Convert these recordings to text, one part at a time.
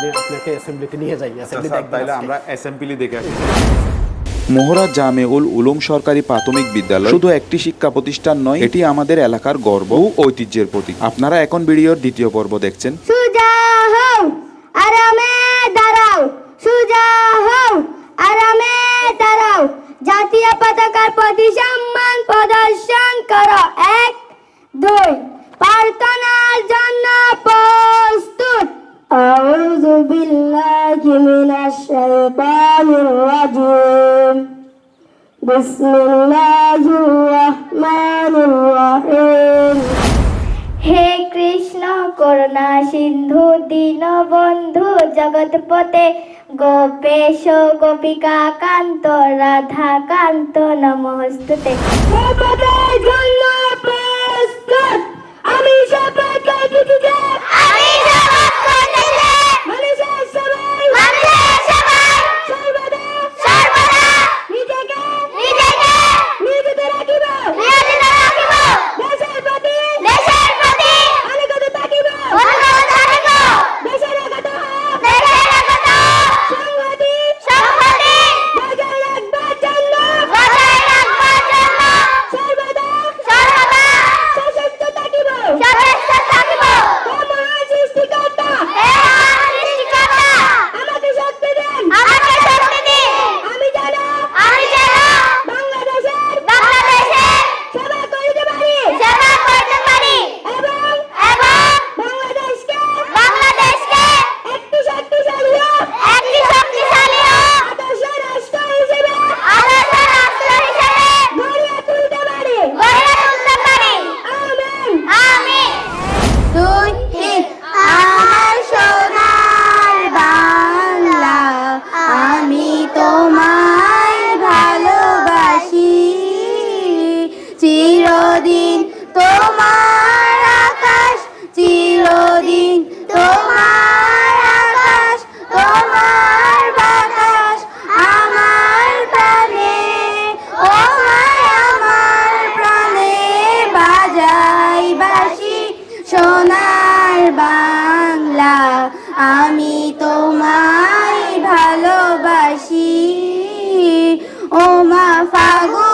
দিয়ে আচ্ছা, মোহরা জামেউল উলুম সরকারি প্রাথমিক বিদ্যালয়। শুধু একটি শিক্ষা প্রতিষ্ঠান নয় এটি আমাদের এলাকার গর্ব ও ঐতিহ্যের প্রতীক। আপনারা এখন ভিডিওর দ্বিতীয় পর্ব দেখছেন। জাতীয় পতাকার প্রতি সম্মান প্রদর্শন করো। এক দুই প্রার্থনার জন্য بالله من الشيطان الرجيم بسم الله الرحمن الرحيم হে কৃষ্ণ করুণা সিন্ধু দীন বন্ধু জগৎপতে গোপেশ গোপিকা কান্ত রাধা কান্ত নমস্তুতে আমি আমি তোমায় ভালোবাসি। ও মা ফাগুনে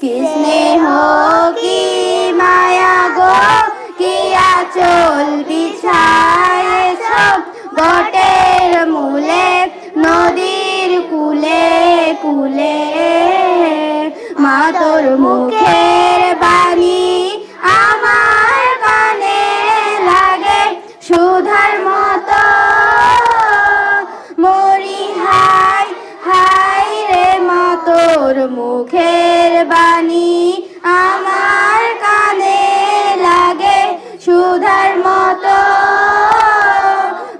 কি স্নেহ কি মায়া গো, কি আচল বিছায় সব বটের মূলে, নদীর কুলে কুলে মা তোর মুখের মুখের বাণী আমার কানে লাগে সুধার মতো।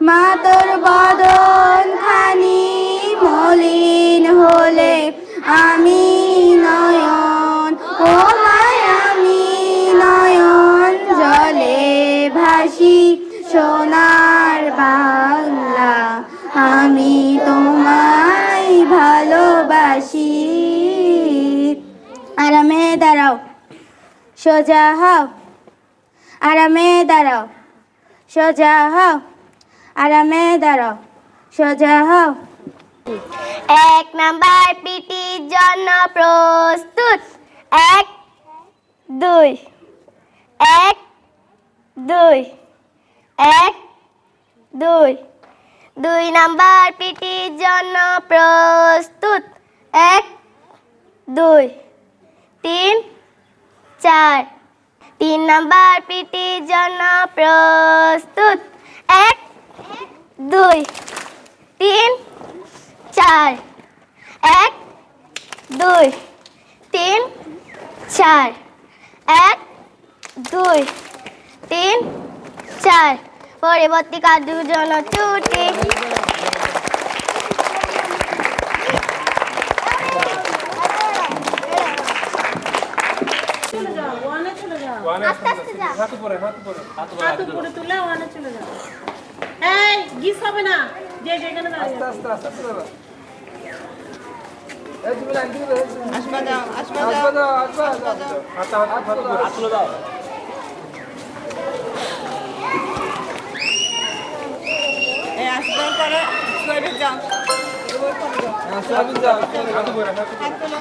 মা তোর বদন খানি মলিন হলে আমি নয়ন। ও আমি নয়ন জলে ভাসি সোনার বাংলা সোজা হও, আরামে দাঁড়াও। সোজা হও, আরামে দাঁড়াও। সোজা হও। এক নাম্বার পিটির জন্য প্রস্তুত। এক, দুই। এক দুই। এক, দুই। দুই নাম্বার পিটির জন্য প্রস্তুত। এক, দুই। তিন চার। তিন নাম্বার পিটির জন্য প্রস্তুত। এক, দুই, তিন, চার। এক, দুই, তিন, চার। এক, দুই, তিন, চার। পরবর্তী কাজ দুজন ছুটি চলে যাও ওয়ানে চলে যাও আস্তে আস্তে যা। হাত উপরে তুলে ওয়ানে চলে যাও। এই গিস হবে না। যে যেখানে দাঁড়িয়ে আছে। এই আসবার পরে। সোয়েটার যাও। হাত তোলো।